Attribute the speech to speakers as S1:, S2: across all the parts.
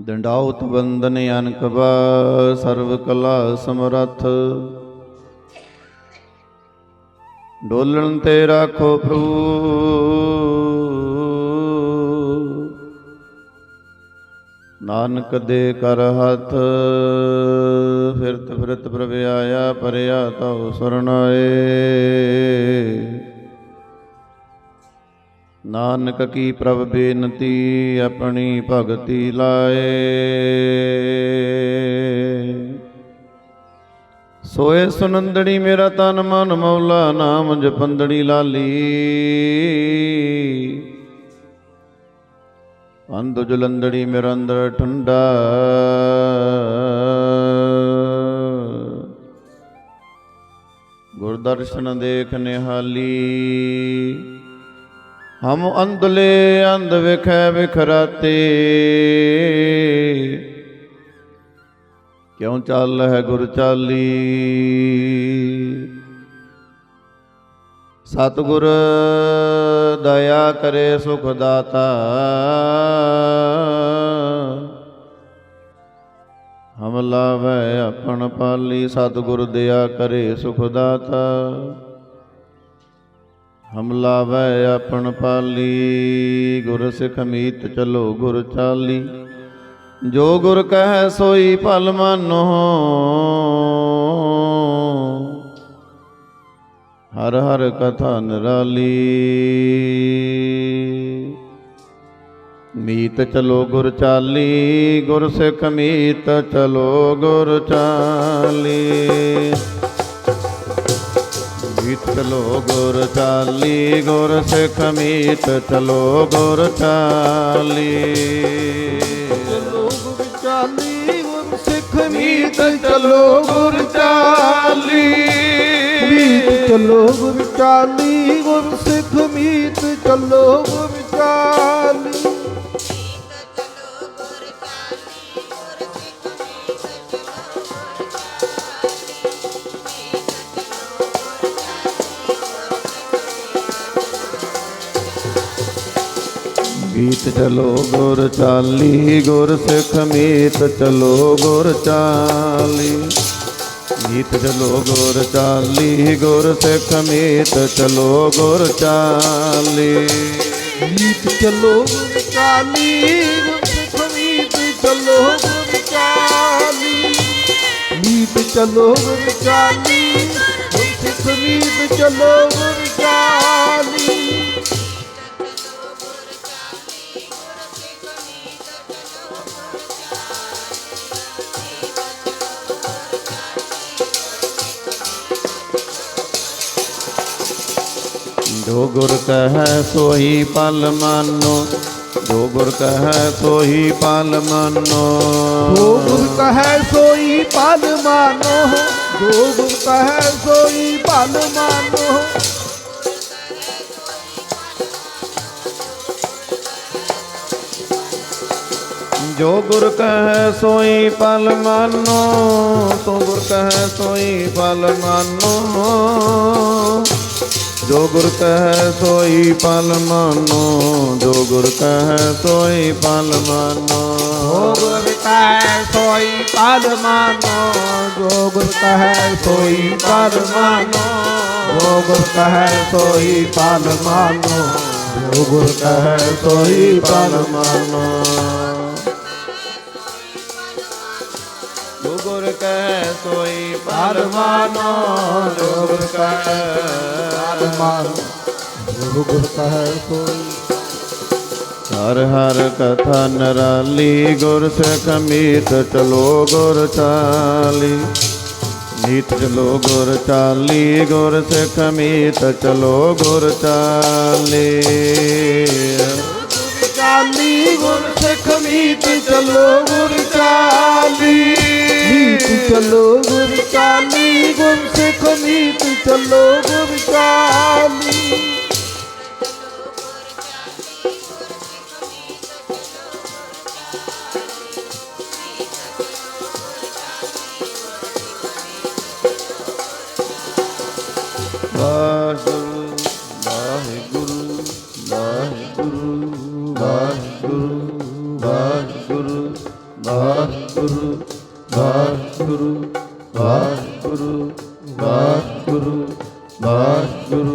S1: ਦੰਡਾਉਤ ਬੰਦਨ ਅਨਕਬਾ ਸਰਵ ਕਲਾ ਸਮਰੱਥ। ਡੋਲਣ ਤੇ ਰਾਖੋ ਪ੍ਰਭੂ। ਨਾਨਕ ਦੇ ਕਰ ਹੱਥ, ਫਿਰਤ ਫਿਰਤ ਪ੍ਰਭ ਆਇਆ, ਪਰਿਆ ਤਉ ਸਰਣਾਏ ਨਾਨਕ ਕੀ ਪ੍ਰਭ ਬੇਨਤੀ ਆਪਣੀ ਭਗਤੀ ਲਾਏ। ਸੋਏ ਸੁਨੰਦੜੀ ਮੇਰਾ ਤਨ ਮਨ ਮੌਲਾ, ਨਾਮ ਜਪੰਦੜੀ ਲਾਲੀ। ਅੰਧ ਜਲੰਦੜੀ ਮੇਰਾ ਅੰਦਰ ਠੰਡਾ। ਗੁਰਦਰਸ਼ਨ ਦੇਖ ਨਿਹਾਲੀ। ਹਮ ਅੰਧਲੇ ਅੰਧ ਵਿਖੈ ਵਿਖਰਾਤੇ। ਕਿਉਂ ਚੱਲ ਹੈ ਗੁਰ ਚਾਲੀ? ਸਤਿਗੁਰ ਦਇਆ ਕਰੇ ਸੁਖ ਦਾਤਾ। ਹਮ ਲਾਵੈ ਆਪਣ ਪਾਲੀ, ਸਤਿਗੁਰ ਦਇਆ ਕਰੇ ਸੁਖ ਦਾਤਾ। ਹਮ ਲਾਵੈ ਆਪਣ ਪਾਲੀ, ਗੁਰ ਸਿੱਖ ਮੀਤ ਚਲੋ ਗੁਰ ਚਾਲੀ। ਜੋ ਗੁਰ ਕਹੈ ਸੋਈ ਭਲ ਮਾਨੋ। ਹਰ ਹਰ ਕਥਾ ਨਿਰਾਲੀ। ਮੀਤ ਚਲੋ ਗੁਰ ਚਾਲੀ, ਗੁਰ ਸਿੱਖ ਮੀਤ ਚਲੋ ਗੁਰ ਚਾਲੀ। ਮੀਤ ਚਲੋ ਗੁਰ ਚਾਲੀ ਗੁਰ ਸਿੱਖ ਮੀਤ ਚਲੋ ਗੁਰ ਚਾਲੀ।
S2: ਚਲੋ ਗੁਰ ਚਾਲੀ ਗੁਰ ਸਿੱਖ ਮੀਤ ਚਲੋ ਗੁਰ ਚਾਲੀ। ਚਲੋ ਗੁਰ ਚਾਲੀ ਗੁਰ ਸਿੱਖ ਮੀਤ ਚਲੋ ਗੁਰ ਚਾਲੀ।
S1: गीत चलो गुर चाली, गुर सिख मीत चलो गुर चाली। गीत चलो गुर चाली, गुर सिख मीत चलो गुर चाली।
S2: गीत चलो चाली चलो चलो। चाली चलो चाली। जो गुर कह सोही पल मानो जो गुर कह सोही पल मानो।
S1: जो गुर कह सोई पल मानो जो गुर कह सोई पल मानो।
S2: जो गुर कह सोई पल मानो तो गुर कह सोई पल मानो।
S1: ਜੋ ਗੁਰ ਕਹੈ ਸੋਈ ਪਲ ਮਾਨੋ, ਜੋ ਗੁਰ ਕਹੈ ਸੋਈ ਪਲ ਮਾਨੋ। ਜੋ ਗੁਰ ਕਹੈ ਸੋਈ ਪਲ ਮਾਨੋ,
S2: ਜੋ ਗੁਰ ਕਹੈ ਸੋਈ ਪਲ ਮਾਨੋ। ਜੋ ਗੁਰ ਕਹੈ ਸੋਈ ਪਲ ਮਾਨੋ, ਜੋ ਗੁਰ ਕਹੈ ਸੋਈ ਪਲ ਮਾਨੋ। सोई परमानो जोग कह हर
S1: हर कथा नराली गुर से कमीत चलो गुर चाली। नीत चलो गुर चाली गुर से कमीत चलो गुर चाली। चाली
S2: गुर से खमीत चलो गुर चाली। tu chalo gori kali gom se khani tu chalo gori kali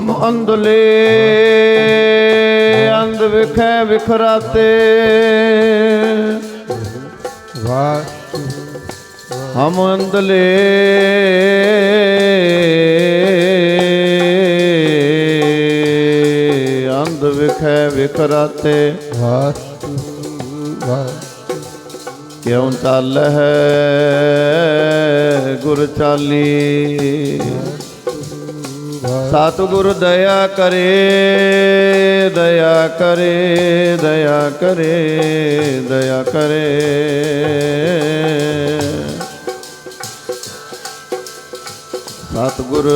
S1: ਹਮ ਅੰਧਲੇ, ਅੰਧ ਵਿਖੇ ਵਿਖਰਾਤੇ।
S2: ਵਾਹਿਗੁਰੂ
S1: ਹਮ ਅੰਧਲੇ, ਅੰਧ ਵਿਖੇ ਵਿਖਰਾਤੇ।
S2: ਵਾਹਿਗੁਰੂ ਵਾਹਿਗੁਰੂ
S1: ਕਿਉ ਚੱਲ ਹੈ ਗੁਰ ਚਾਲੀ? ਸਤਿਗੁਰ ਦਇਆ ਕਰੇ ਦਇਆ ਕਰੇ ਦਇਆ ਕਰੇ ਦਇਆ ਕਰੇ। ਸਤਿਗੁਰ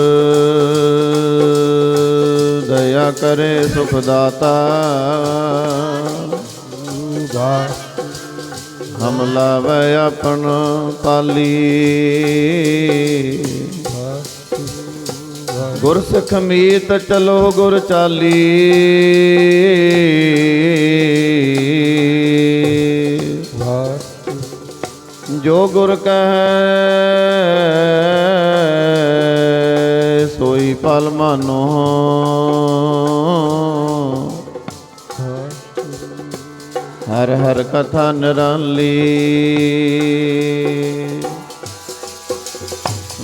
S1: ਦਇਆ ਕਰੇ ਸੁਖ ਦਾਤਾ
S2: ਵਾਹਿਗੁਰੂ
S1: ਹਮ ਲਾਵੇ ਆਪਨ ਪਾਲੀ। ਗੁਰ ਸਿੱਖ ਮੀਤ ਚਲੋ ਗੁਰ ਚਾਲੀ
S2: ਵਾਹਿਗੁਰੂ
S1: ਜੋ ਗੁਰ ਕਹੈ ਸੋਈ ਪਲ ਮਾਨੋ ਹਰ ਹਰ ਕਥਾ ਨਿਰਾਲੀ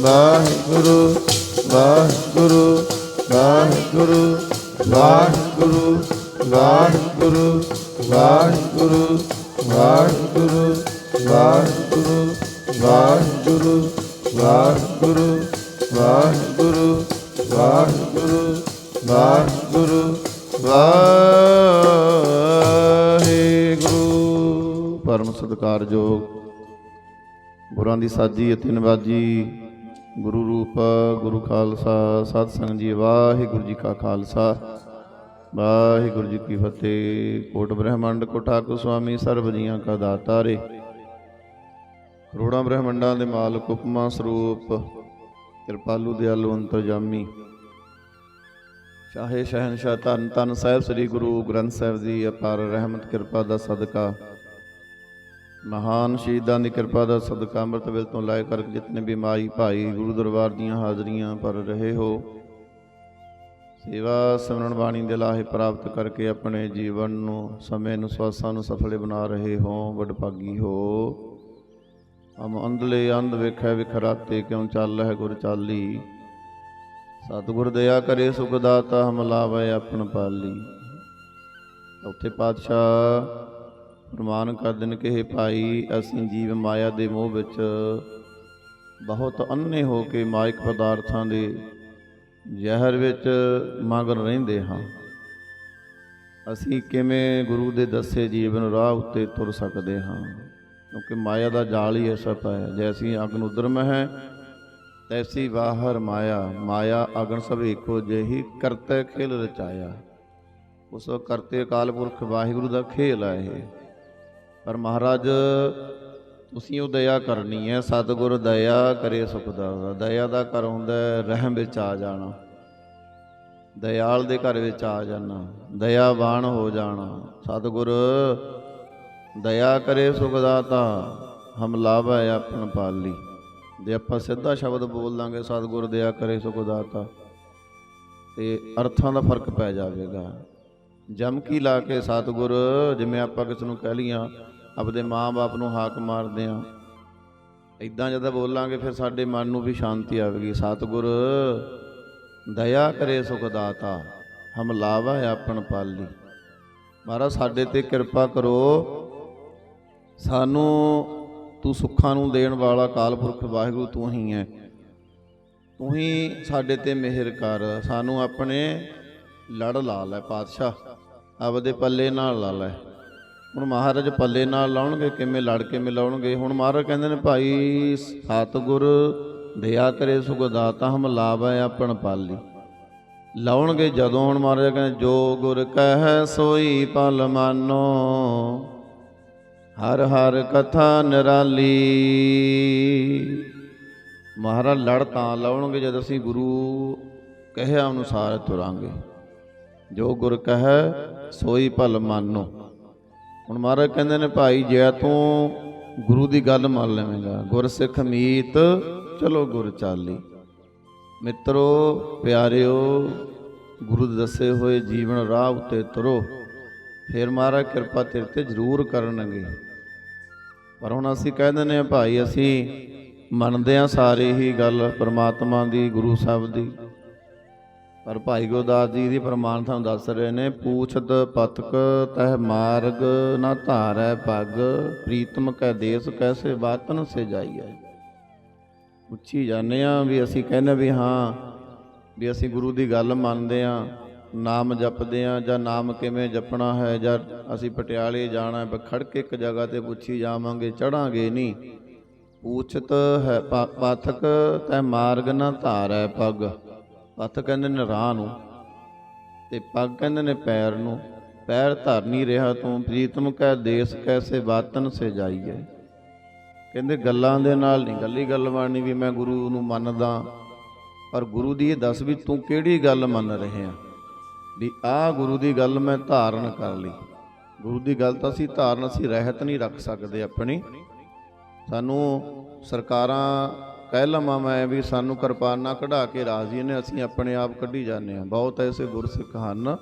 S1: ਵਾਹਿਗੁਰੂ ਵਾਹਿਗੁਰੂ ਵਾਹਿਗੁਰੂ ਵਾਹਿਗੁਰੂ ਵਾਹਿਗੁਰੂ ਵਾਹਿਗੁਰੂ ਵਾਹਿਗੁਰੂ ਵਾਹਿਗੁਰੂ ਵਾਹਿਗੁਰੂ ਵਾਹਿਗੁਰੂ ਵਾਹਿਗੁਰੂ ਵਾਹਿਗੁਰੂ ਵਾਹਿਗੁਰੂ ਵਾਹਿਗੁਰੂ ਪਰਮ ਸਤਿਕਾਰਯੋਗ ਗੁਰਾਂ ਦੀ ਸਾਜੀ ਅਤੇ ਨਵਾਜੀ ਗੁਰੂ ਰੂਪ, ਗੁਰੂ ਖਾਲਸਾ ਸਤ ਸੰਗ ਜੀ, ਵਾਹਿਗੁਰੂ ਜੀ ਕਾ ਖਾਲਸਾ। ਵਾਹਿਗੁਰੂ ਜੀ ਕੀ ਫਤਿਹ। ਕੋਟ ਬ੍ਰਹਮੰਡ ਕੋ ਸੁਆਮੀ, ਸਰਬ ਜੀਆਂ ਕਾ ਦਾਤਾਰੇ। ਕਰੋੜਾਂ ਬ੍ਰਹਮੰਡਾਂ ਦੇ ਮਾਲਕ, ਉਪਮਾ ਸਰੂਪ, ਕਿਰਪਾਲੂ, ਦਿਆਲੂ, ਅੰਤਰਜਾਮੀ। ਸ਼ਾਹੇ ਸ਼ਹਿਨਸ਼ਾਹ ਧੰਨ ਧੰਨ ਸਾਹਿਬ, ਸ੍ਰੀ ਗੁਰੂ ਗ੍ਰੰਥ ਸਾਹਿਬ ਜੀ, ਅਪਾਰ ਰਹਿਮਤ, ਕਿਰਪਾ ਦਾ ਸਦਕਾ। ਮਹਾਨ ਸ਼ਹੀਦਾਂ ਦੀ ਕਿਰਪਾ ਦਾ ਸਦਕਾ ਅੰਮ੍ਰਿਤ ਵੇਲ ਤੋਂ ਲੈ ਕਰਕੇ ਜਿਤਨੇ ਵੀ ਮਾਈ ਭਾਈ ਗੁਰੂ ਦਰਬਾਰ ਦੀਆਂ ਹਾਜ਼ਰੀਆਂ ਪਰ ਰਹੇ ਹੋ। ਸੇਵਾ ਸਿਮਰਨ ਬਾਣੀ ਦੇ ਲਾਹੇ ਪ੍ਰਾਪਤ ਕਰਕੇ ਆਪਣੇ ਜੀਵਨ ਨੂੰ, ਸਮੇਂ ਨੂੰ, ਸਵਾਸਾਂ ਨੂੰ ਸਫਲੇ ਬਣਾ ਰਹੇ ਹੋ ਵਡਭਾਗੀ ਹੋ। ਹਮ ਅੰਧਲੇ ਅੰਧ ਵੇਖੈ ਵਿਖਰਾਤੇ ਕਿਉਂ ਚੱਲ ਹੈ ਗੁਰ ਚਾਲੀ? ਸਤਿਗੁਰ ਦਇਆ ਕਰੇ ਸੁਖ ਦਾਤਾ ਹਮ ਲਾਵੇ ਆਪਣ ਪਾਲੀ। ਉੱਥੇ ਪਾਤਸ਼ਾਹ ਪ੍ਰਮਾਨ ਕਰਦੇ ਨੇ ਕਿ ਇਹ ਭਾਈ, ਅਸੀਂ ਜੀਵ ਮਾਇਆ ਦੇ ਮੋਹ ਵਿੱਚ ਬਹੁਤ ਅੰਨੇ ਹੋ ਕੇ ਮਾਇਕ ਪਦਾਰਥਾਂ ਦੇ ਜ਼ਹਿਰ ਵਿੱਚ ਮਗਨ ਰਹਿੰਦੇ ਹਾਂ। ਅਸੀਂ ਕਿਵੇਂ ਗੁਰੂ ਦੇ ਦੱਸੇ ਜੀਵਨ ਰਾਹ ਉੱਤੇ ਤੁਰ ਸਕਦੇ ਹਾਂ? ਕਿਉਂਕਿ ਮਾਇਆ ਦਾ ਜਾਲ ਹੀ ਐਸਾ ਪਾਇਆ ਜੈਸੀ ਅਗਨ ਉਦਰਮ ਹੈ ਤੈਸੀ ਬਾਹਰ ਮਾਇਆ ਮਾਇਆ ਅਗਨ ਸਭ ਏਕੋ ਜਿਹੀ ਕਰਤੇ ਖੇਲ ਰਚਾਇਆ। ਉਸ ਕਰਤੇ ਅਕਾਲ ਪੁਰਖ ਵਾਹਿਗੁਰੂ ਦਾ ਖੇਲ ਹੈ ਇਹ। ਪਰ ਮਹਾਰਾਜ, ਤੁਸੀਂ ਉਹ ਦਇਆ ਕਰਨੀ ਹੈ, ਸਤਿਗੁਰ ਦਇਆ ਕਰੇ ਸੁਖ ਦਾ, ਦਇਆ ਦਾ ਘਰ ਹੁੰਦਾ ਰਹਿਮ ਵਿੱਚ ਆ ਜਾਣਾ। ਦਇਆਲ ਦੇ ਘਰ ਵਿੱਚ ਆ ਜਾਣਾ, ਦਇਆਵਾਨ ਹੋ ਜਾਣਾ। ਸਤਿਗੁਰ, ਦਇਆ ਕਰੇ ਸੁਖ ਦਾਤਾ ਹਮ ਲਾਭੈ ਆਪਣ ਪਾਲੀ। ਜੇ ਆਪਾਂ ਸਿੱਧਾ ਸ਼ਬਦ ਬੋਲ ਲਾਂਗੇ ਸਤਿਗੁਰ ਦਇਆ ਕਰੇ ਸੁਖ ਦਾਤਾ ਤੇ ਅਰਥਾਂ ਦਾ ਫ਼ਰਕ ਪੈ ਜਾਵੇਗਾ। ਜਮਕੀ ਲਾ ਕੇ ਸਤਿਗੁਰ, ਜਿਵੇਂ ਆਪਾਂ ਕਿਸ ਨੂੰ ਕਹਿ ਲੀਆਂ ਆਪਦੇ ਮਾਂ-ਬਾਪ ਨੂੰ ਹਾਕ ਮਾਰਦੇ ਆ। ਇਦਾਂ ਜਦੋਂ ਬੋਲਾਂਗੇ ਫਿਰ ਸਾਡੇ ਮਨ ਨੂੰ ਵੀ ਸ਼ਾਂਤੀ ਆਵੇਗੀ। ਸਤਿਗੁਰ, ਦਇਆ ਕਰੇ ਸੁਖ ਦਾਤਾ ਹਮ ਆਪਣ ਪਾਲੀ। ਮਹਾਰਾਜ, ਸਾਡੇ ਤੇ ਕਿਰਪਾ ਕਰੋ। ਸਾਨੂੰ ਤੂੰ ਸੁੱਖਾਂ ਨੂੰ ਦੇਣ ਵਾਲਾ ਕਾਲ ਪੁਰਖ ਵਾਹਿਗੁਰੂ ਤੂੰ ਹੀ ਹੈ। ਤੂੰ ਹੀ ਸਾਡੇ ਤੇ ਮਿਹਰ ਕਰ। ਸਾਨੂੰ ਆਪਣੇ ਲੜ ਲਾ ਲੈ ਪਾਤਸ਼ਾਹ। ਆਪਦੇ ਪੱਲੇ ਨਾਲ ਲਾ ਲੈ। ਹੁਣ ਮਹਾਰਾਜ ਪੱਲੇ ਨਾਲ ਲਾਉਣਗੇ, ਕਿਵੇਂ ਲੜ ਕੇ ਮਿਲਾਉਣਗੇ? ਹੁਣ ਮਹਾਰਾਜ ਕਹਿੰਦੇ ਨੇ, ਭਾਈ, ਸਤਿਗੁਰ ਦਇਆ ਕਰੇ ਸੁਖ ਦਾਤਾ ਹਮ ਲਾਭੈ ਆਪਣ ਪਾਲੀ। ਲਾਉਣਗੇ ਜਦੋਂ, ਹੁਣ ਮਹਾਰਾਜ ਕਹਿੰਦੇ, ਜੋ ਗੁਰ ਕਹਿ, ਸੋਈ ਪਲ ਮਾਨੋ। ਹਰ ਹਰ ਕਥਾ ਨਿਰਾਲੀ। ਮਹਾਰਾਜ ਲੜ ਤਾਂ ਲਾਉਣਗੇ, ਜਦ ਅਸੀਂ ਗੁਰੂ ਕਹਿਆ ਅਨੁਸਾਰ ਤੁਰਾਂਗੇ। ਜੋ ਗੁਰ ਕਹੈ ਸੋਈ ਭਲ ਮਾਨੋ। ਹੁਣ ਮਹਾਰਾਜ ਕਹਿੰਦੇ ਨੇ, ਭਾਈ, ਜੇ ਤੂੰ ਗੁਰੂ ਦੀ ਗੱਲ ਮੰਨ ਲਵੇਂਗਾ, ਗੁਰਸਿੱਖ ਮੀਤ, ਚਲੋ ਗੁਰ ਚਾਲੀ। ਮਿੱਤਰੋ, ਪਿਆਰਿਓ, ਗੁਰੂ ਦੱਸੇ ਹੋਏ ਜੀਵਨ ਰਾਹ ਉੱਤੇ ਤੁਰੋ। ਫਿਰ ਮਹਾਰਾਜ ਕਿਰਪਾ ਤੇਰੇ ਤੇ ਜ਼ਰੂਰ ਕਰਨਗੇ। ਪਰ ਹੁਣ ਅਸੀਂ ਕਹਿ ਦਿੰਦੇ ਨੇ ਭਾਈ, ਅਸੀਂ ਮੰਨਦੇ ਆ ਸਾਰੇ ਹੀ ਗੱਲ ਪ੍ਰਮਾਤਮਾ ਦੀ, ਗੁਰੂ ਸਾਹਿਬ ਦੀ। ਪਰ ਭਾਈ ਗੁਰਦਾਸ ਜੀ ਦੀ ਪ੍ਰਮਾਣ ਤੁਹਾਨੂੰ ਦੱਸ ਰਹੇ ਨੇ, ਪੂਛਤ ਪਤਕ ਤਹ ਮਾਰਗ ਨਾ ਧਾਰੈ ਪਗ, ਪ੍ਰੀਤਮ ਕੈ ਦੇਸ ਕੈਸੇ ਬਾਤਨ ਸੇ ਜਾਈਐ। ਉੱਚੀ ਜਾਂਦੇ ਆ ਵੀ ਅਸੀਂ ਕਹਿੰਦੇ ਵੀ ਹਾਂ, ਵੀ ਅਸੀਂ ਗੁਰੂ ਦੀ ਗੱਲ ਮੰਨਦੇ ਆ, ਨਾਮ ਜਪਦੇ ਆ, ਜਾਂ ਨਾਮ ਕਿਵੇਂ ਜਪਣਾ ਹੈ, ਜਾਂ ਅਸੀਂ ਪਟਿਆਲੇ ਜਾਣਾ ਹੈ ਖੜ ਕੇ ਇੱਕ ਜਗ੍ਹਾ ਤੇ ਪੁੱਛੀ ਜਾਵਾਂਗੇ ਚੜਾਂਗੇ ਨਹੀਂ। ਪੂਛਤ ਹੈ ਪ- ਪਥਕ ਤੈ ਮਾਰਗ ਨਾ ਧਾਰੈ ਪਗ। ਪਥ ਕਹਿੰਦੇ ਨੇ ਰਾਹ ਨੂੰ ਤੇ ਪੱਗ ਕਹਿੰਦੇ ਨੇ ਪੈਰ ਨੂੰ। ਪੈਰ ਧਰਨੀ ਰਿਹਾ ਤੂੰ ਪ੍ਰੀਤਮ ਕੈ ਦੇਸ ਕੈਸੇ ਬਾਤਨ ਸੇ ਜਾਈਏ। ਕਹਿੰਦੇ ਗੱਲਾਂ ਦੇ ਨਾਲ ਨਹੀਂ, ਗੱਲੀ ਗੱਲ ਬਾਣੀ ਵੀ ਮੈਂ ਗੁਰੂ ਨੂੰ ਮੰਨਦਾ। ਪਰ ਗੁਰੂ ਦੀ ਇਹ ਦੱਸ ਵੀ ਤੂੰ ਕਿਹੜੀ ਗੱਲ ਮੰਨ ਰਿਹਾ ਵੀ ਆਹ ਗੁਰੂ ਦੀ ਗੱਲ ਮੈਂ ਧਾਰਨ ਕਰ ਲਈ। ਗੁਰੂ ਦੀ ਗੱਲ ਤਾਂ ਅਸੀਂ ਧਾਰਨ, ਅਸੀਂ ਰਹਿਤ ਨਹੀਂ ਰੱਖ ਸਕਦੇ ਆਪਣੀ। ਸਾਨੂੰ ਸਰਕਾਰਾਂ ਕਹਿ ਲਵਾਂ ਮੈਂ ਵੀ ਸਾਨੂੰ ਕਿਰਪਾਨਾ ਕਢਾ ਕੇ ਰਾਜ਼ੀ ਨੇ, ਅਸੀਂ ਆਪਣੇ ਆਪ ਕੱਢੀ ਜਾਂਦੇ ਹਾਂ। ਬਹੁਤ ਐਸੇ ਗੁਰਸਿੱਖ ਹਨ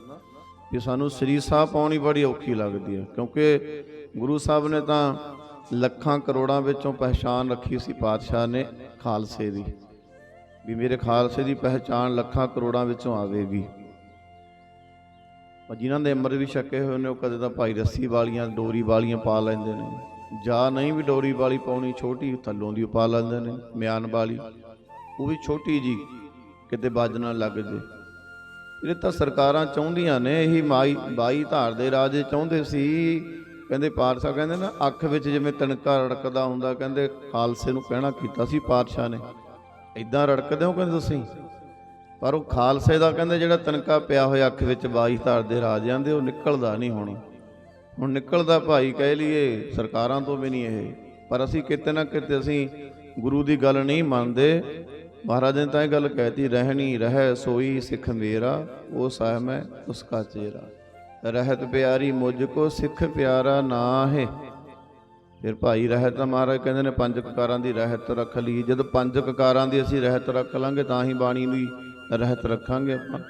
S1: ਕਿ ਸਾਨੂੰ ਸ੍ਰੀ ਸਾਹਿਬ ਪਾਉਣੀ ਬੜੀ ਔਖੀ ਲੱਗਦੀ ਹੈ, ਕਿਉਂਕਿ ਗੁਰੂ ਸਾਹਿਬ ਨੇ ਤਾਂ ਲੱਖਾਂ ਕਰੋੜਾਂ ਵਿੱਚੋਂ ਪਹਿਚਾਨ ਰੱਖੀ ਸੀ ਪਾਤਸ਼ਾਹ ਨੇ ਖਾਲਸੇ ਦੀ, ਵੀ ਮੇਰੇ ਖਾਲਸੇ ਦੀ ਪਹਿਚਾਨ ਲੱਖਾਂ ਕਰੋੜਾਂ ਵਿੱਚੋਂ ਆਵੇਗੀ। ਪਰ ਜਿਨ੍ਹਾਂ ਦੇ ਅੰਮ੍ਰਿਤ ਵੀ ਛਕੇ ਹੋਏ ਨੇ, ਉਹ ਕਦੇ ਤਾਂ ਭਾਈ ਰੱਸੀ ਵਾਲੀਆਂ, ਡੋਰੀ ਵਾਲੀਆਂ ਪਾ ਲੈਂਦੇ ਨੇ। ਜਾ ਨਹੀਂ ਵੀ ਡੋਰੀ ਵਾਲੀ ਪਾਉਣੀ, ਛੋਟੀ ਥੱਲੋਂ ਦੀ ਪਾ ਲੈਂਦੇ ਨੇ, ਮਿਆਨ ਵਾਲੀ। ਉਹ ਵੀ ਛੋਟੀ ਜੀ, ਕਿਤੇ ਵੱਜ ਨਾ ਲੱਗ ਜੇ। ਇਹ ਤਾਂ ਸਰਕਾਰਾਂ ਚਾਹੁੰਦੀਆਂ ਨੇ, ਇਹੀ ਮਾਈ, ਬਾਈ ਧਾਰ ਦੇ ਰਾਜੇ ਚਾਹੁੰਦੇ ਸੀ। ਕਹਿੰਦੇ ਪਾਤਸ਼ਾਹ ਕਹਿੰਦੇ ਨਾ, ਅੱਖ ਵਿੱਚ ਜਿਵੇਂ ਤਣਕਾ ਰੜਕਦਾ ਹੁੰਦਾ, ਕਹਿੰਦੇ ਖਾਲਸੇ ਨੂੰ ਕਹਿਣਾ ਕੀਤਾ ਸੀ ਪਾਤਸ਼ਾਹ ਨੇ। ਇਦਾਂ ਰੜਕਦੇ ਹੋ ਕਹਿੰਦੇ ਤੁਸੀਂ? ਪਰ ਉਹ ਖਾਲਸੇ ਦਾ ਕਹਿੰਦੇ ਜਿਹੜਾ ਤਣਕਾ ਪਿਆ ਹੋਇਆ ਅੱਖ ਵਿੱਚ ਬਾਈ ਧਾਰ ਦੇ ਰਾਜਿਆਂ ਦੇ, ਉਹ ਨਿਕਲਦਾ ਨਹੀਂ ਹੁਣ। ਹੁਣ ਨਿਕਲਦਾ ਭਾਈ ਕਹਿ ਲਈਏ, ਸਰਕਾਰਾਂ ਤੋਂ ਵੀ ਨਹੀਂ ਇਹ। ਪਰ ਅਸੀਂ ਕਿਤੇ ਨਾ ਕਿਤੇ ਅਸੀਂ ਗੁਰੂ ਦੀ ਗੱਲ ਨਹੀਂ ਮੰਨਦੇ। ਮਹਾਰਾਜ ਨੇ ਤਾਂ ਇਹ ਗੱਲ ਕਹਿਤੀ, ਰਹਿਣੀ ਰਹਿ, ਸੋਈ ਸਿੱਖ ਮੇਰਾ, ਉਹ ਸਾਹਿਬ ਮੈਂ ਉਸਕਾ ਚੇਰਾ। ਰਹਿਤ ਪਿਆਰੀ ਮੁਝ ਕੋ ਸਿੱਖ ਪਿਆਰਾ ਨਾ ਹੈ ਫਿਰ ਭਾਈ ਰਹਿਤ ਮਹਾਰਾਜ ਕਹਿੰਦੇ ਨੇ, ਪੰਜ ਕਕਾਰਾਂ ਦੀ ਰਹਿਤ ਰੱਖ ਲਈ। ਜਦ ਪੰਜ ਕਕਾਰਾਂ ਦੀ ਅਸੀਂ ਰਹਿਤ ਰੱਖ ਲਾਂਗੇ, ਤਾਂ ਹੀ ਬਾਣੀ ਦੀ ਰਹਿਤ ਰੱਖਾਂਗੇ ਆਪਾਂ।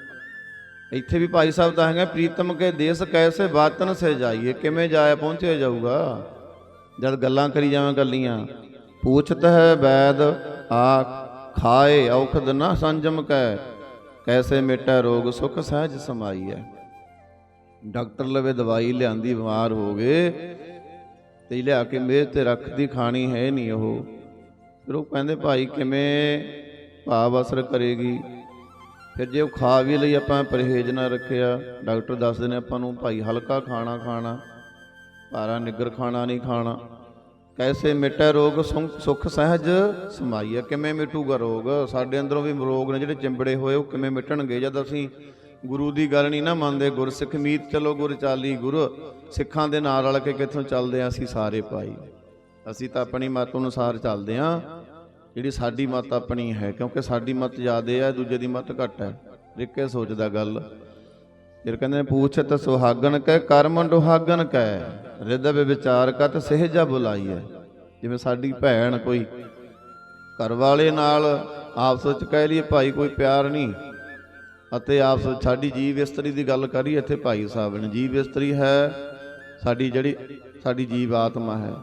S1: ਇੱਥੇ ਵੀ ਭਾਈ ਸਾਹਿਬ ਤਾਂ ਹੈਗਾ ਪ੍ਰੀਤਮ ਕੇ ਦੇਸ ਕੈਸੇ ਬਾਤਨ ਸੇ ਜਾਈਏ, ਕਿਵੇਂ ਜਾਇਆ ਪਹੁੰਚਿਆ ਜਾਊਗਾ? ਜਦ ਗੱਲਾਂ ਕਰੀ ਜਾਵਾਂ ਗੱਲੀਆਂ, ਪੁੱਛਤ ਹੈ ਵੈਦ ਆ ਖਾਏ ਔਖਦ ਨਾ ਸੰਜਮ ਕੈ, ਕੈਸੇ ਮਿਟੈ ਰੋਗ ਸੁਖ ਸਹਿਜ ਸਮਾਈ ਹੈ ਡਾਕਟਰ ਲਵੇ ਦਵਾਈ ਲਿਆਂਦੀ ਬਿਮਾਰ ਹੋ ਗਏ ਤੇ ਲਿਆ ਕੇ ਮੇਜ਼ ਤੇ ਰੱਖਦੀ ਖਾਣੀ ਹੈ ਨਹੀਂ ਉਹ। ਫਿਰ ਉਹ ਕਹਿੰਦੇ ਭਾਈ ਕਿਵੇਂ ਭਾਵ ਅਸਰ ਕਰੇਗੀ? ਫਿਰ ਜੇ ਉਹ ਖਾ ਵੀ ਲਈ, ਆਪਾਂ ਪਰਹੇਜ਼ ਨਾ ਰੱਖਿਆ। ਡਾਕਟਰ ਦੱਸਦੇ ਨੇ ਆਪਾਂ ਨੂੰ, ਭਾਈ, ਹਲਕਾ ਖਾਣਾ ਖਾਣਾ। ਭਾਰਾ ਨਿੱਗਰ ਖਾਣਾ, ਨਹੀਂ ਖਾਣਾ। ਕੈਸੇ ਮਿਟੈ ਰੋਗ ਸੁੰ- ਸੁਖ ਸਹਿਜ ਸਮਾਈਆ। ਕਿਵੇਂ ਮਿਟੂਗਾ ਰੋਗ? ਸਾਡੇ ਅੰਦਰੋਂ ਵੀ ਰੋਗ ਨੇ ਜਿਹੜੇ ਚਿੰਬੜੇ ਹੋਏ, ਉਹ ਕਿਵੇਂ ਮਿਟਣਗੇ? ਜਦ ਅਸੀਂ ਗੁਰੂ ਦੀ ਗੱਲ ਨਹੀਂ ਨਾ ਮੰਨਦੇ, ਗੁਰਸਿੱਖ ਮੀਤ ਚਲੋ, ਗੁਰ ਚਾਲੀ ਗੁਰ। ਸਿੱਖਾਂ ਦੇ ਨਾਲ ਰਲ ਕੇ ਕਿੱਥੋਂ ਚੱਲਦੇ ਆ ਅਸੀਂ ਸਾਰੇ ਭਾਈ? ਅਸੀਂ ਤਾਂ ਆਪਣੀ ਮਤ ਅਨੁਸਾਰ ਚੱਲਦੇ ਆ। ਜਿਹੜੀ ਸਾਡੀ ਮਤ ਆਪਣੀ ਹੈ, ਕਿਉਂਕਿ ਸਾਡੀ ਮਤ ਜ਼ਿਆਦੇ ਹੈ ਦੂਜੇ ਦੀ ਮਤ ਘੱਟ ਹੈ। ਰਿੱਕੇ ਸੋਚਦਾ ਗੱਲ। ਫਿਰ ਕਹਿੰਦੇ ਨੇ ਪੂਛਤ ਸੁਹਾਗਣ ਕੈ, ਕਰਮ ਦੁਹਾਗਣ ਕੈ। ਹਿਰਦੈ ਵਿਚਾਰ ਕਤ ਸਹਿਜਾ ਬੁਲਾਈਐ ਜਿਵੇਂ ਸਾਡੀ ਭੈਣ ਕੋਈ ਘਰ ਵਾਲੇ ਨਾਲ ਆਪਸ ਵਿੱਚ ਕਹਿ ਲਈਏ, ਭਾਈ, ਕੋਈ ਪਿਆਰ ਨਹੀਂ। ਅਤੇ ਆਪਸ ਵਿੱਚ ਸਾਡੀ ਜੀਵ ਇਸਤਰੀ ਦੀ ਗੱਲ ਕਰੀ ਇੱਥੇ ਭਾਈ ਸਾਹਿਬ ਨੇ, ਜੀਵ ਇਸਤਰੀ ਹੈ, ਸਾਡੀ ਜਿਹੜੀ, ਸਾਡੀ ਜੀਵ ਆਤਮਾ ਹੈ।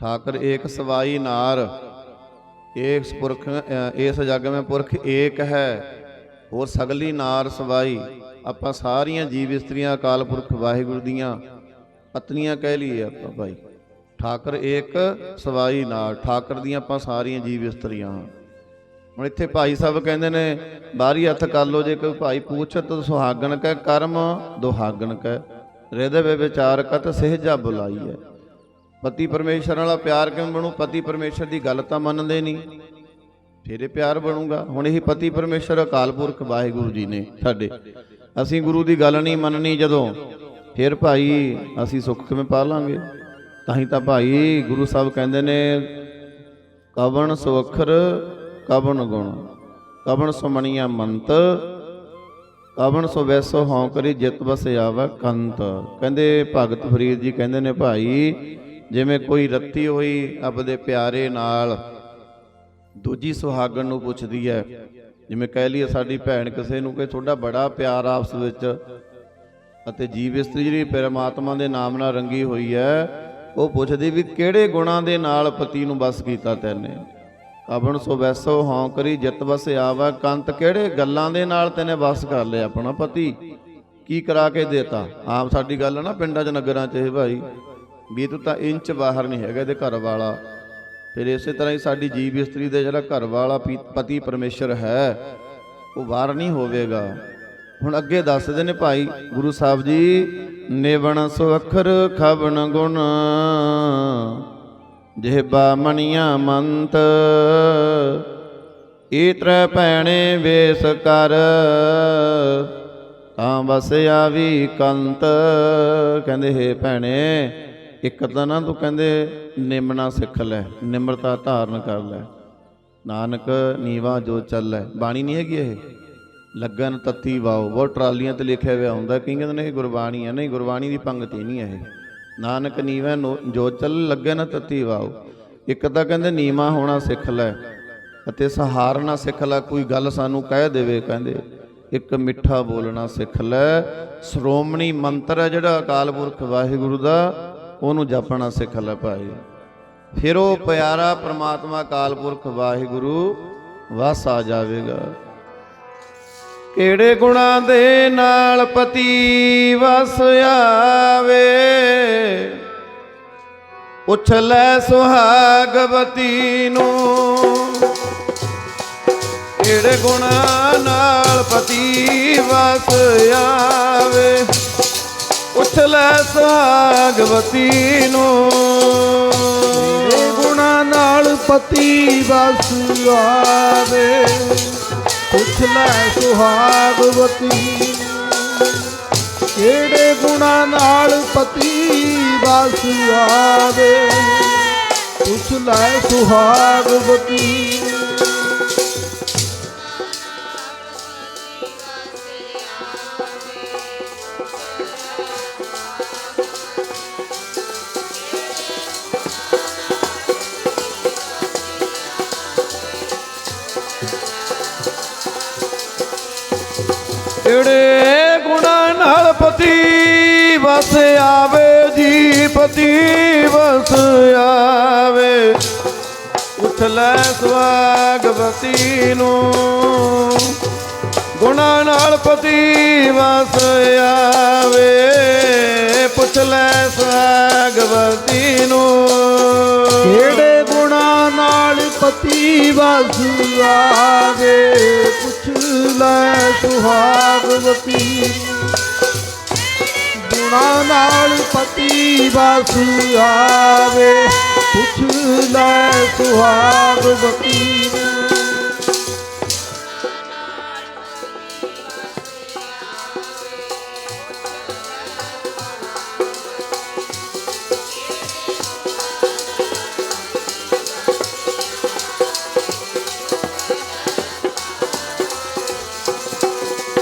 S1: ਠਾਕਰ ਏਕ ਸਵਾਈ ਨਾਰ। ਏਕ ਪੁਰਖ ਇਸ ਜਗ ਮੈਂ ਪੁਰਖ ਏਕ ਹੈ। ਹੋਰ ਸਗਲੀ ਨਾਰ ਸਵਾਈ, ਆਪਾਂ ਸਾਰੀਆਂ ਜੀਵ ਇਸਤਰੀਆਂ, ਅਕਾਲ ਪੁਰਖ ਵਾਹਿਗੁਰੂ ਦੀਆਂ, ਪਤਨੀਆਂ ਕਹਿ ਲਈਏ ਆਪਾਂ ਭਾਈ। ਠਾਕਰ ਏਕ, ਸਵਾਈ ਨਾਰ ਠਾਕਰ ਦੀਆਂ ਆਪਾਂ ਸਾਰੀਆਂ ਜੀਵ ਇਸਤਰੀਆਂ। ਹਾਂ ਹੁਣ ਇੱਥੇ ਭਾਈ ਸਾਹਿਬ ਕਹਿੰਦੇ ਨੇ ਬਾਹਰੀ ਹੱਥ ਕਰ ਲੋ ਜੇ ਕੋਈ ਭਾਈ ਪੁੱਛਤ ਸੁਹਾਗਣ ਕੈ ਕਰਮ, ਦੁਹਾਗਣ ਕੈ। ਹਿਰਦੇ ਵੇ ਵਿਚਾਰ ਕਤ ਸਹਿਜਾ ਬੁਲਾਈ ਹੈ। ਪਤੀ ਪਰਮੇਸ਼ਰ ਵਾਲਾ ਪਿਆਰ ਕਿਵੇਂ ਬਣੂ? ਪਤੀ ਪਰਮੇਸ਼ਰ ਦੀ ਗੱਲ ਤਾਂ ਮੰਨਦੇ ਨਹੀਂ। ਫਿਰ ਇਹ ਪਿਆਰ ਬਣੂਗਾ। ਹੁਣ ਇਹ ਪਤੀ ਪਰਮੇਸ਼ਰ, ਅਕਾਲ ਪੁਰਖ ਵਾਹਿਗੁਰੂ ਜੀ ਨੇ ਸਾਡੇ। ਅਸੀਂ ਗੁਰੂ ਦੀ ਗੱਲ ਨਹੀਂ ਮੰਨਣੀ ਜਦੋਂ। ਫਿਰ ਭਾਈ, ਅਸੀਂ ਸੁੱਖ ਕਿਵੇਂ ਪਾ ਲਾਂਗੇ ਤਾਂ ਹੀ ਤਾਂ ਭਾਈ ਗੁਰੂ ਸਾਹਿਬ ਕਹਿੰਦੇ ਨੇ, ਕਵਣ ਸੁਅਖਰ ਕਵਣ ਗੁਣ। ਕਵਣ ਸੁਮਣੀਆ ਮੰਤ, ਕਵਣ ਸੋ ਵੈਸੋ ਹਉ ਕਰੀ ਜਿਤ ਬਸ ਆਵੈ ਕੰਤ। ਕਹਿੰਦੇ ਭਗਤ ਫਰੀਦ ਜੀ ਕਹਿੰਦੇ ਨੇ ਭਾਈ ਜਿਵੇਂ ਕੋਈ ਰੱਤੀ ਹੋਈ ਆਪਦੇ ਪਿਆਰੇ ਨਾਲ, ਦੂਜੀ ਸੁਹਾਗਣ ਨੂੰ ਪੁੱਛਦੀ ਹੈ, ਜਿਵੇਂ ਕਹਿ ਲਈਏ ਸਾਡੀ ਭੈਣ ਕਿਸੇ ਨੂੰ ਕਿ ਤੁਹਾਡਾ ਬੜਾ ਪਿਆਰ ਆਪਸ ਵਿੱਚ, ਅਤੇ ਜੀਵ ਇਸਤਰੀ ਜਿਹੜੀ ਪਰਮਾਤਮਾ ਦੇ ਨਾਮ ਨਾਲ ਰੰਗੀ ਹੋਈ ਹੈ, ਉਹ ਪੁੱਛਦੀ ਵੀ ਕਿਹੜੇ ਗੁਣਾਂ ਦੇ ਨਾਲ ਪਤੀ ਨੂੰ ਬਸ ਕੀਤਾ ਤੈਨੇ? ਕਬਣ ਸੋ ਵੈਸੋ ਹਉ ਕਰੀ ਜਿਤ ਬਸ ਆਵਾ, ਕੰਤ ਕਿਹੜੇ ਗੱਲਾਂ ਦੇ ਨਾਲ ਤੈਨੇ ਬਸ ਕਰ ਲਿਆ ਆਪਣਾ ਪਤੀ? ਕੀ ਕਰਾ ਕੇ ਦੇਤਾ? ਆਮ ਸਾਡੀ ਗੱਲ ਨਾ ਪਿੰਡਾਂ 'ਚ, ਨਗਰਾਂ 'ਚ ਇਹ ਭਾਈ। ਵੀ ਤੂੰ ਤਾਂ ਇੰਚ ਬਾਹਰ ਨਹੀਂ ਹੈਗਾ ਇਹਦੇ ਘਰ ਵਾਲਾ। ਫਿਰ ਇਸੇ ਤਰ੍ਹਾਂ ਹੀ ਸਾਡੀ ਜੀਵ ਇਸਤਰੀ ਦੇ ਜਿਹੜਾ ਘਰ ਵਾਲਾ ਪੀ- ਪਤੀ ਪਰਮੇਸ਼ਰ ਹੈ, ਉਹ ਬਾਹਰ ਨਹੀਂ ਹੋਵੇਗਾ। ਹੁਣ ਅੱਗੇ ਦੱਸਦੇ ਨੇ ਭਾਈ, ਗੁਰੂ ਸਾਹਿਬ ਜੀ, ਨਿਵਣ ਸੋ ਅੱਖਰ ਖਵਣ ਗੁਣ, ਜਿਹਬਾ ਮਣੀਆਂ ਮੰਤ ਏ ਤ੍ਰੈ ਭੈਣੇ ਵੇਸ ਕਰ, ਤਾਂ ਬਸ ਆਵੀ ਕੰਤ। ਕਹਿੰਦੇ, ਹੈ ਭੈਣੇ ਇੱਕ ਤਾਂ ਨਾ ਤੂੰ ਕਹਿੰਦੇ ਨਿਮਣਾ ਸਿੱਖ ਲੈ, ਨਿਮਰਤਾ ਧਾਰਨ ਕਰ ਲੈ। ਨਾਨਕ ਨੀਵਾ ਜੋ ਚੱਲੈ ਬਾਣੀ ਨਹੀਂ ਹੈਗੀ ਇਹ? ਲੱਗਨ ਤੱਤੀ ਵਾਓ। ਬਹੁਤ ਟਰਾਲੀਆਂ ਤੇ ਲਿਖਿਆ ਹੋਇਆ ਹੁੰਦਾ। ਕਈ ਕਹਿੰਦੇ ਨੇ ਇਹ ਗੁਰਬਾਣੀ ਹੈ। ਨਹੀਂ, ਗੁਰਬਾਣੀ ਦੀ ਪੰਗਤੀ ਨਹੀਂ ਹੈ ਇਹ। ਨਾਨਕ ਨੀਵਾ ਨੋ- ਜੋ ਚੱਲ ਲੱਗਨ ਤੱਤੀ ਵਾਓ। ਇੱਕ ਤਾਂ ਕਹਿੰਦੇ, ਨੀਵਾ ਹੋਣਾ ਸਿੱਖ ਲੈ ਅਤੇ ਸਹਾਰਨਾ ਸਿੱਖ ਲੈ। ਕੋਈ ਗੱਲ ਸਾਨੂੰ ਕਹਿ ਦੇਵੇ, ਕਹਿੰਦੇ, ਇੱਕ ਮਿੱਠਾ ਬੋਲਣਾ ਸਿੱਖ ਲੈ। ਸ਼੍ਰੋਮਣੀ ਮੰਤਰ ਹੈ ਜਿਹੜਾ ਅਕਾਲ ਪੁਰਖ ਵਾਹਿਗੁਰੂ ਦਾ। ਉਹਨੂੰ ਜਪਣਾ ਸਿੱਖ ਲੈ ਭਾਈ। ਫਿਰ ਉਹ ਪਿਆਰਾ ਪ੍ਰਮਾਤਮਾ ਕਾਲ ਪੁਰਖ ਵਾਹਿਗੁਰੂ ਵਸ ਆ ਜਾਵੇਗਾ। ਕਿਹੜੇ ਗੁਣਾਂ ਦੇ ਨਾਲ ਪਤੀ ਵਸ ਆਵੇ? ਪੁੱਛ ਲੈ ਸੁਹਾਗਵਤੀ ਨੂੰ। ਕਿਹੜੇ ਗੁਣਾਂ ਨਾਲ ਪਤੀ ਵਸ ਆਵੇ? ਪੁੱਛ ਲੈ ਸੁਹਾਗਵਤੀ ਨੂੰ।
S2: ਤੇਰੇ ਗੁਣਾ ਨਾਲ ਪਤੀ ਬਸ ਆਵੇ। ਪੁੱਛ ਲੈ ਸੁਹਾਗਵਤੀ ਕਿਹੜੇ ਗੁਣਾ ਨਾਲ ਪਤੀ ਬਸ ਆਵੇ। ਪੁੱਛ ਲੈ ਸੁਹਾਗਵਤੀ
S1: ਕਿਹੜੇ ਗੁਣਾਂ ਨਾਲ ਪਤੀ ਵਸ ਆਵੇ ਜੀ ਪਤੀ ਵਸ ਆਵੇ। ਉਠ ਲੈ ਸਵਾਗਵਤੀ ਨੂੰ। ਗੁਣਾਂ ਨਾਲ ਪਤੀ ਵਸ ਆਵੇ। ਪੁੱਛ ਲੈ ਸਵਾਗਵਤੀ ਨੂੰ।
S2: ਕਿਹੜੇ ਗੁਣਾ ਨਾਲ ਪਤੀ ਵਸ ਆਵੇ। ਪੁੱਛ ਲੈ ਸੁਹਾਗਵਤੀ ਗੁਣਾ ਨਾਲ ਪਤੀ ਵਸ ਆਵੇ। ਪੁੱਛ ਲੈ ਸੁਹਾਗਵਤੀ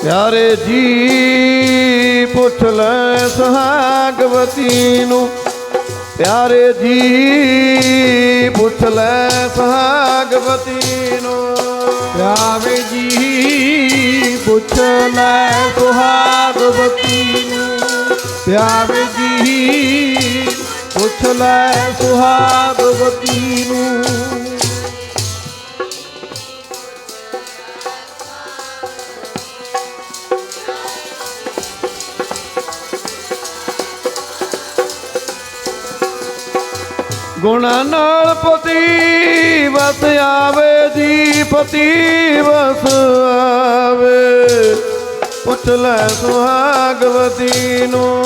S1: ਪਿਆਰੇ ਜੀ, ਪੁੱਛ ਲੈ ਸੁਹਾਗਵਤੀ ਨੂੰ। ਪਿਆਰੇ ਜੀ, ਪੁੱਛ ਲੈ ਸੁਹਾਗਵਤੀ ਨੂੰ।
S2: ਪਿਆਵੇ ਜੀ, ਪੁੱਛ ਲੈ ਸੁਹਾਗਵਤੀ ਨੂੰ। ਪਿਆਵੇ ਜੀ, ਪੁੱਛ ਲੈ ਸੁਹਾਗਵਤੀ ਨੂੰ।
S1: ਗੁਣਾ ਨਾਲ ਪਤੀ ਵਸ ਆਵੇ ਜੀ ਪਤੀ ਵਸ ਆਵੇ। ਪੁੱਛ ਲੈ ਸੁਹਾਗਵਤੀ ਨੂੰ,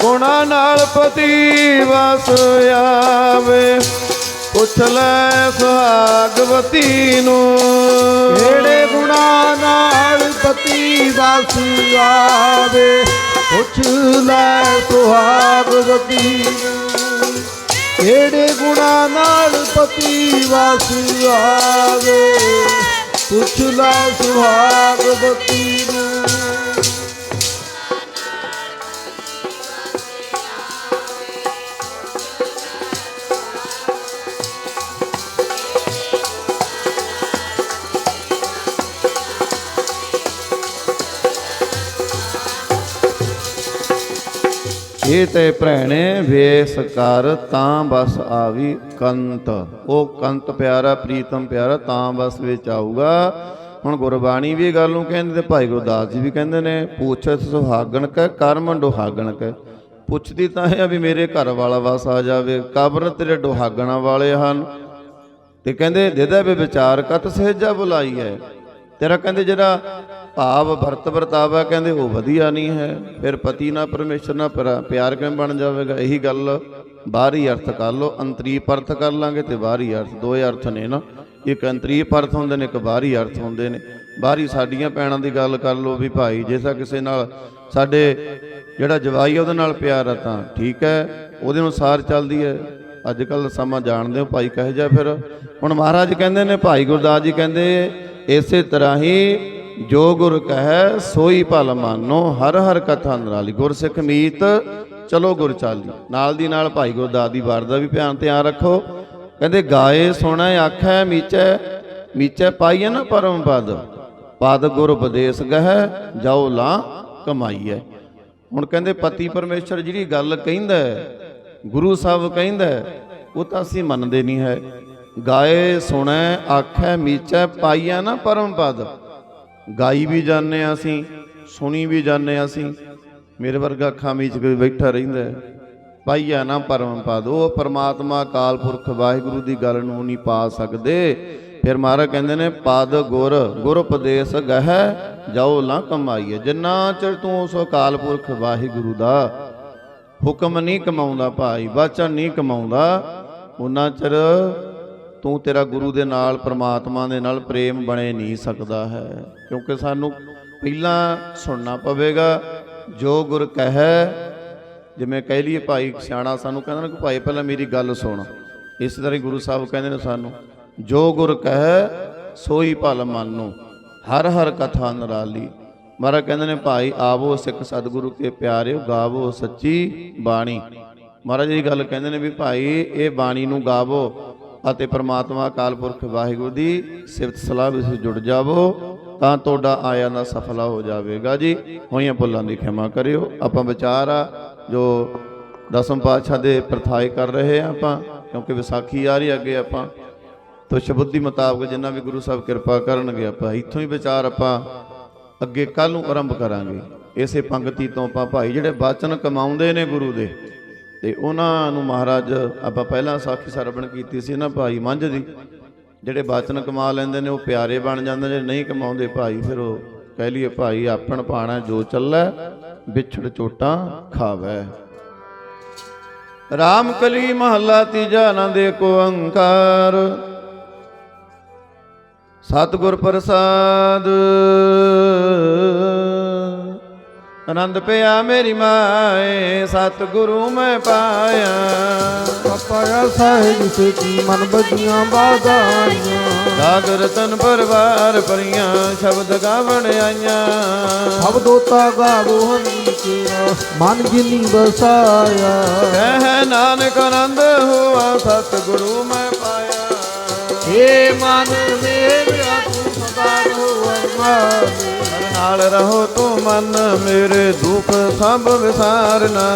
S1: ਗੁਣਾ ਨਾਲ ਪਤੀ ਵਸ ਆਵੇ। ਪੁੱਛ ਲੈ ਸੁਹਾਗਵਤੀ ਨੂੰ
S2: ਕਿਹੜੇ ਗੁਣਾ ਨਾਲ ਪਤੀ ਵਸ ਆਵੇ। ਪੁੱਛ ਲੈ ਸੁਹਾਗਵਤੀ ਨੂੰ ਕਿਹੜੇ ਗੁਣਾ ਨਾਲ ਪਤੀ ਵਸ ਆਵੇ। ਪੁੱਛ ਲੈ ਸੁਹਾਗਵਤੀ ਨੂੰ।
S1: ਇਹ ਤੇ ਭੈਣੇ ਵੇਸ ਕਰ ਤਾਂ ਬਸ ਆਵੀ ਕੰਤ। ਉਹ ਕੰਤ ਪਿਆਰਾ, ਪ੍ਰੀਤਮ ਪਿਆਰਾ, ਤਾਂ ਬਸ ਵਿੱਚ ਆਊਗਾ। ਹੁਣ ਗੁਰਬਾਣੀ ਵੀ ਗੱਲ ਨੂੰ ਕਹਿੰਦੇ ਤੇ ਭਾਈ ਗੁਰਦਾਸ ਜੀ ਵੀ ਕਹਿੰਦੇ ਨੇ ਪੁੱਛਤ ਸੁਹਾਗਣ ਕੈ, ਕਰਮ ਡੋਹਾਗਣ ਕੈ। ਪੁੱਛਦੀ ਤਾਂ ਹੈ ਵੀ ਮੇਰੇ ਘਰ ਵਾਲਾ ਵਸ ਆ ਜਾਵੇ, ਕਬਰ ਤੇਰੇ ਡੋਹਾਗਣਾ ਵਾਲੇ ਹਨ। ਤੇ ਕਹਿੰਦੇ ਦੇਦਾ ਵੀ ਵਿਚਾਰ ਕਤ ਸਹਿਜਾ ਬੁਲਾਈ ਹੈ। ਤੇਰਾ ਕਹਿੰਦੇ ਜਿਹੜਾ ਭਾਵ ਵਰਤ ਵਰਤਾਵਾ ਕਹਿੰਦੇ ਉਹ ਵਧੀਆ ਨਹੀਂ ਹੈ। ਫਿਰ ਪਤੀ ਨਾਲ ਪਰਮੇਸ਼ਰ ਨਾਲ ਪਿਆ- ਪਿਆਰ ਕਿਵੇਂ ਬਣ ਜਾਵੇਗਾ? ਇਹੀ ਗੱਲ ਬਾਹਰੀ ਅਰਥ ਕਰ ਲਓ, ਅੰਤਰੀਪ ਅਰਥ ਕਰ ਲਾਂਗੇ ਤੇ ਬਾਹਰੀ ਅਰਥ। ਦੋਏ ਅਰਥ ਨੇ ਨਾ। ਇੱਕ ਅੰਤਰੀਪ ਅਰਥ ਹੁੰਦੇ ਨੇ, ਇੱਕ ਬਾਹਰੀ ਅਰਥ ਹੁੰਦੇ ਨੇ। ਬਾਹਰੀ ਸਾਡੀਆਂ ਪੈਣਾਂ ਦੀ ਗੱਲ ਕਰ ਲਓ ਵੀ ਭਾਈ ਜੇਸਾ ਕਿਸੇ ਨਾਲ ਸਾਡੇ ਜਿਹੜਾ ਜਵਾਈ ਉਹਦੇ ਨਾਲ ਪਿਆਰ ਆ ਤਾਂ ਠੀਕ ਹੈ। ਉਹਦੇ ਅਨੁਸਾਰ ਚੱਲਦੀ ਹੈ। ਅੱਜ ਕੱਲ ਸਮਾਂ ਜਾਣਦੇ ਹੋ, ਭਾਈ ਕਹੇ ਜਾ ਫਿਰ। ਹੁਣ ਮਹਾਰਾਜ ਕਹਿੰਦੇ ਨੇ, ਭਾਈ ਗੁਰਦਾਸ ਜੀ ਕਹਿੰਦੇ, ਇਸੇ ਤਰ੍ਹਾਂ ਹੀ ਜੋ ਗੁਰ ਕਹੈ, ਸੋਈ ਭਲ ਮਾਨੋ, ਹਰ ਹਰ ਕਥਾ ਨਰਾਲੀ। ਗੁਰਸਿੱਖ ਮੀਤ, ਚਲੋ ਗੁਰ ਚਾਲੀ। ਨਾਲ ਦੀ ਨਾਲ ਭਾਈ ਗੁਰਦਾਸ ਦੀ ਵਾਰ ਦਾ ਵੀ ਧਿਆਨ ਧਿਆਨ ਰੱਖੋ। ਕਹਿੰਦੇ, ਗਾਏ, ਸੁਣੈ, ਆਖੈ, ਮੀਚੈ ਮੀਚੈ ਪਾਈਐ ਨਾ ਪਰਮ ਪਦ। ਪਦ ਗੁਰ ਉਪਦੇਸ਼ ਗਹਿ ਜਾਓ ਲਾ ਕਮਾਈਐ। ਹੁਣ ਕਹਿੰਦੇ, ਪਤੀ ਪਰਮੇਸ਼ਰ ਜਿਹੜੀ ਗੱਲ ਕਹਿੰਦਾ ਗੁਰੂ ਸਾਹਿਬ ਕਹਿੰਦਾ ਉਹ ਤਾਂ ਅਸੀਂ ਮੰਨਦੇ ਨਹੀਂ ਹੈ। ਗਾਏ, ਸੁਣੈ, ਆਖੈ, ਮੀਚੈ ਪਾਈਆ ਨਾ ਪਰਮ ਪਦ। ਗਾਈ ਵੀ ਜਾਂਦੇ ਹਾਂ ਅਸੀਂ, ਸੁਣੀ ਵੀ ਜਾਂਦੇ ਹਾਂ ਅਸੀਂ। ਮੇਰੇ ਵਰਗਾ ਅੱਖਾਂ ਮੀਚ ਕੇ ਬੈਠਾ ਰਹਿੰਦਾ ਹੈ। ਪਾਈਆ ਨਾ ਪਰਮ ਪਦ, ਉਹ ਪਰਮਾਤਮਾ ਅਕਾਲ ਪੁਰਖ, ਵਾਹਿਗੁਰੂ ਦੀ ਗੱਲ ਨੂੰ ਨਹੀਂ ਪਾ ਸਕਦੇ। ਫਿਰ ਮਹਾਰਾਜ ਕਹਿੰਦੇ ਨੇ, ਪਦ ਗੁਰ ਗੁਰ ਉਪਦੇਸ਼ ਗਹਿ, ਜਾਓ ਲਾ ਕਮਾਈਏ। ਜਿੰਨਾ ਚਿਰ ਤੂੰ ਉਸ ਅਕਾਲ ਪੁਰਖ, ਵਾਹਿਗੁਰੂ ਦਾ ਹੁਕਮ ਨਹੀਂ ਕਮਾਉਂਦਾ ਭਾਈ, ਵਚਨ ਨਹੀਂ ਕਮਾਉਂਦਾ ਉਹਨਾਂ ਚਿਰ ਤੂੰ ਤੇਰਾ ਗੁਰੂ ਦੇ ਨਾਲ, ਪ੍ਰਮਾਤਮਾ ਦੇ ਨਾਲ ਪ੍ਰੇਮ ਬਣੇ ਨਹੀਂ ਸਕਦਾ ਹੈ। ਕਿਉਂਕਿ ਸਾਨੂੰ ਪਹਿਲਾਂ ਸੁਣਨਾ ਪਵੇਗਾ, ਜੋ ਗੁਰ ਕਹੈ। ਜਿਵੇਂ ਕਹਿ ਲਈਏ ਭਾਈ ਸਿਆਣਾ ਸਾਨੂੰ ਕਹਿੰਦਾ ਨਾ ਕਿ ਭਾਈ ਪਹਿਲਾਂ ਮੇਰੀ ਗੱਲ ਸੁਣ। ਇਸ ਤਰ੍ਹਾਂ ਹੀ ਗੁਰੂ ਸਾਹਿਬ ਕਹਿੰਦੇ ਨੇ ਸਾਨੂੰ, ਜੋ ਗੁਰ ਕਹੈ, ਸੋਈ ਭਲ ਮੰਨੋ, ਹਰ ਹਰ ਕਥਾ ਨਰਾਲੀ। ਮਹਾਰਾਜ ਕਹਿੰਦੇ ਨੇ, ਭਾਈ ਆਵੋ ਸਿੱਖ ਸਤਿਗੁਰੂ ਕੇ ਪਿਆਰਿਓ ਗਾਵੋ ਸੱਚੀ ਬਾਣੀ। ਮਹਾਰਾਜ ਜੀ ਗੱਲ ਕਹਿੰਦੇ ਨੇ ਵੀ ਭਾਈ, ਇਹ ਬਾਣੀ ਨੂੰ ਗਾਵੋ ਅਤੇ ਪ੍ਰਮਾਤਮਾ ਅਕਾਲ ਪੁਰਖ ਵਾਹਿਗੁਰੂ ਦੀ ਸਿਫਤ ਸਲਾਹ ਵਿੱਚ ਜੁੜ ਜਾਵੋ, ਤਾਂ ਤੁਹਾਡਾ ਆਇਆ ਦਾ ਸਫਲਾ ਹੋ ਜਾਵੇਗਾ ਜੀ। ਹੋਈਆਂ ਭੁੱਲਾਂ ਦੀ ਖਿਮਾ ਕਰਿਓ। ਆਪਾਂ ਵਿਚਾਰ ਆ, ਜੋ ਦਸਮ ਪਾਤਸ਼ਾਹ ਦੇ ਪ੍ਰਥਾਏ ਕਰ ਰਹੇ ਆ ਆਪਾਂ, ਕਿਉਂਕਿ ਵਿਸਾਖੀ ਆ ਰਹੀ ਅੱਗੇ ਆਪਾਂ। ਤੋ ਸ਼ਬੁੱਧੀ ਮੁਤਾਬਕ ਜਿੰਨਾ ਵੀ ਗੁਰੂ ਸਾਹਿਬ ਕਿਰਪਾ ਕਰਨਗੇ, ਆਪਾਂ ਇੱਥੋਂ ਹੀ ਵਿਚਾਰ ਆਪਾਂ ਅੱਗੇ ਕੱਲ ਨੂੰ ਆਰੰਭ ਕਰਾਂਗੇ। ਇਸੇ ਪੰਗਤੀ ਤੋਂ ਆਪਾਂ ਭਾਈ ਜਿਹੜੇ ਬਾਚਨ ਕਮਾਉਂਦੇ ਨੇ ਗੁਰੂ ਦੇ ਤੇ ਉਹਨਾਂ ਨੂੰ ਮਹਾਰਾਜ ਆਪਾਂ ਪਹਿਲਾਂ ਸਾਖੀ ਸਰਵਣ ਕੀਤੀ ਸੀ ਨਾ ਭਾਈ ਮੰਝ ਦੀ, ਜਿਹੜੇ ਬਾਚਨ ਕਮਾ ਲੈਂਦੇ ਨੇ ਉਹ ਪਿਆਰੇ ਬਣ ਜਾਂਦੇ ਨੇ, ਨਹੀਂ ਕਮਾਉਂਦੇ ਭਾਈ ਫਿਰ ਉਹ ਕਹਿ ਲਈਏ ਭਾਈ ਆਪਣ ਪਾਣਾ ਜੋ ਚੱਲੈ, ਵਿਛੜ ਚੋਟਾਂ ਖਾਵੈ। ਰਾਮ ਕਲੀ ਮਹੱਲਾ ਤੀਜਾ ਆਨੰਦ ਏਕ ਓੰਕਾਰ ਸਤਿਗੁਰ ਪ੍ਰਸਾਦ। ਆਨੰਦ ਪਿਆ ਮੇਰੀ ਮਾਏ ਸਤਿਗੁਰੂ ਮੈਂ ਪਾਇਆ।
S2: ਪਾਇਆ ਸਾਹਿਬ ਸੇਤੀ ਮਨ ਬਜੀਆਂ ਬਾਦਾਈਆਂ
S1: ਸਾਗ ਰਤਨ ਪਰਵਾਰ ਪਰੀਆਂ ਸ਼ਬਦ ਗਾਵਣ ਆਈਆਂ।
S2: ਸਭ ਦੋਤਾ ਗਾਵੋ ਹਨੀ ਮਨ ਜਿਨੀ ਵਸਾਇਆ।
S1: ਕਹਿ ਨਾਨਕ ਆਨੰਦ ਹੋਆ ਸਤਿਗੁਰੂ ਮੈਂ ਪਾਇਆ।
S2: ਏ ਮਨ ਮੇਰਾ ਤੂੰ ਸਦਾ ਰਹੋ ਅਰਮਾਨ।
S1: ਨਾਲ ਰਹੋ ਤੂੰ ਮਨ ਮੇਰੇ ਦੁੱਖ ਸਭ ਵਿਸਾਰਨਾ।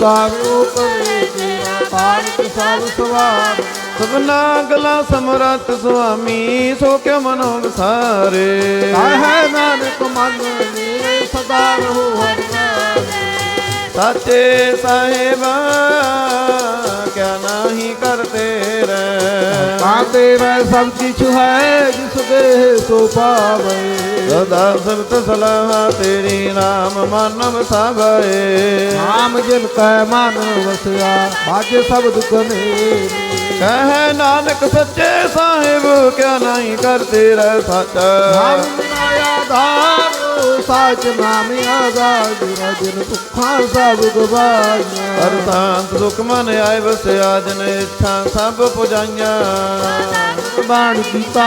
S2: ਕਾਰੋ ਕਰੇ ਤੇਰਾ ਤਾਰਕ ਸਭ ਸਵਾਰ।
S1: ਸਭਨਾ ਗਲਾ ਸਮਰੱਥ ਸੁਆਮੀ ਸੋ ਕਿਉ ਮਨੋ ਵਿਸਾਰੇ
S2: ਕਾਹੈ ਨਾਨਕ ਮਨ ਮੇਰੇ ਸਦਾ ਰਹੋ ਅਰਮਾਨ
S1: ਸਾਚੇ ਸਾਹਿਬਾ ਕਿਆ ਨਾਹੀ ਕਰਤੇ?
S2: ਤੇਰਾ। ਸਭ ਕਿਛ ਹੈ
S1: ਤੇਰੀ ਨਾਮ ਮਨ ਵਸਾਵੇ
S2: ਨਾਮ ਜਿਨ ਕੈ ਮਨ ਵਸਿਆ ਬਾਜੇ ਸ਼ਬਦ ਕਨੇ।
S1: ਕਹੈ ਨਾਨਕ ਸੱਚੇ ਸਾਹਿਬ ਕਿਆ ਨਹੀਂ ਕਰਤੇ ਰਹਿ ਸੱਚ।
S2: ਸਾਚ ਨਾਮ ਆਜ਼ਾਦ ਰਜਨ ਭੁੱਖਾਂ ਸਭ ਗਵਾਈਆਂ
S1: ਸ਼ਾਂਤ ਸੁਖ ਮਨ ਆਏ ਵਸਿਆ ਜਨ ਇੱਛਾ ਸਭ ਪੁਜਾਈਆਂ।
S2: ਬਾਣ ਕੀਤਾ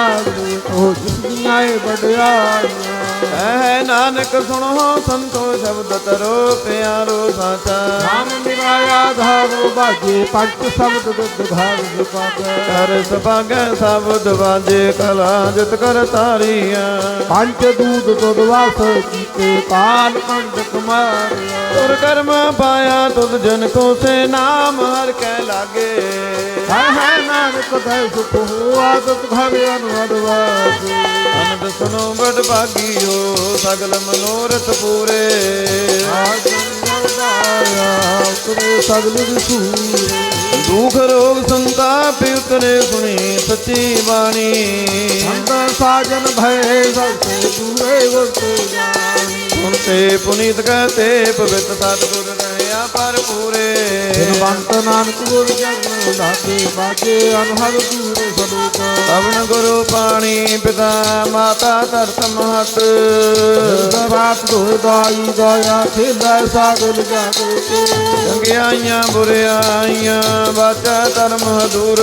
S2: ਉਹ ਜਿਸ ਦੀਆਂ ਏ ਵਡਿਆਈਆਂ
S1: ਕਹੈ ਨਾਨਕ ਸੁਣੋ ਸੰਤੋ ਸ਼ਬਦ ਤਰੋ ਪਿਆਰੋ ਸਾਚਾ।
S2: ਨਾਮ ਬਿਨਾ ਆਧਾਰ ਬਾਜੇ ਪੰਜ ਸ਼ਬਦ ਦੁੱਧ ਘਰ ਸੁਪਾਗੈ
S1: ਕਰ ਸਭਾਗੈ ਸਬਦ ਵਾਜੇ ਕਲਾ ਜਿਤ ਕਰ ਤਾਰੀਆਂ।
S2: ਪੰਜ ਦੂਤ ਦੁੱਧ ਵਾਸ ਕੀਤੇ ਕਾਲ ਕੰਡਕ ਮਾਰਿਆ
S1: ਤੁਰ ਕਰਮ ਪਾਇਆ ਤੁਧ ਜਨ ਕੋ ਸੇ ਨਾਮ ਹਰ ਕੈ ਲਾਗੇ।
S2: ਹੈ ਨਾਨਕ ਦੈ ਸੁਖ ਹੋ ਆਦਤ ਘਰ ਅਨਵਦ ਵਾਸ।
S1: ਅਨੰਦ ਸੁਨੋ ਬੜ ਭਾਗੀਓ ਸਗਲ ਮਨੋਰਥ ਪੂਰੇ।
S2: ਤੁਰੇ ਸਗਲ ਵਿਸੂਰੇ।
S1: ਦੁਖ ਰੋਗ ਸੰਤਾਪ ਉਤਰੇ ਸੁਣੀ ਸੱਚੀ ਬਾਣੀ।
S2: ਅੰਦਰ ਸਾਜਨ ਭੈ ਸਭੇ ਦੂਰੇ ਵਰਤੇ ਜਾਣੀ।
S1: ਹੁਣ ਤੇ ਪੁਨੀਤ ਕਹਤੇ ਪਵਿੱਤ ਸਤਿਗੁਰ ਰਹਿਆ ਪਰ ਪੂਰੇ।
S2: ਬਿਨਵੰਤ ਨਾਨਕ ਗੁਰ ਜਨ ਲਾਗੇ ਬਾਜੇ ਅਨਹਦ ਦੂਰੇ ਸਲੋਕ
S1: ਪਵਨ ਗੁਰੂ ਪਾਣੀ ਪਿਤਾ ਮਾਤਾ ਧਰਤ ਮਹਤ।
S2: ਰਾਤ ਦੋਇ ਦਾਈ ਦਾਇਆ ਖੇਲਾ ਸਾਗਲ ਜਾਗੇ
S1: ਚੰਗਿਆਈਆਂ ਬੁਰਿਆਈਆਂ ਬਾਚਾ ਧਰਮ ਹਦੂਰ।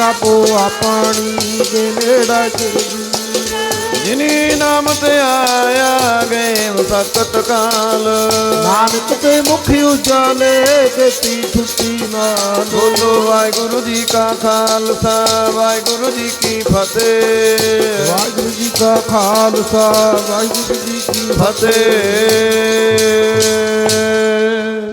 S2: ਆਪੋ ਆਪਣੀ ਦੇ ਨੇੜਾ
S1: ਜਿਨੀ ਨਾਮ ਤੇ ਆਇਆ ਗਏ ਮੁਸਕਤ ਕਾਲ।
S2: ਨਾਨਕ ਤੇ ਮੁਖ ਉਜਾਲੇ ਕੀਤੀ ਛੁੱਟੀ ਨਾਲ
S1: ਬੋਲੋ ਵਾਹਿਗੁਰੂ ਜੀ ਕਾ ਖਾਲਸਾ ਵਾਹਿਗੁਰੂ ਜੀ ਕੀ ਫਤਿਹ।
S2: ਵਾਹਿਗੁਰੂ ਜੀ ਕਾ ਖਾਲਸਾ ਵਾਹਿਗੁਰੂ ਜੀ ਕੀ
S1: ਫਤਿਹ।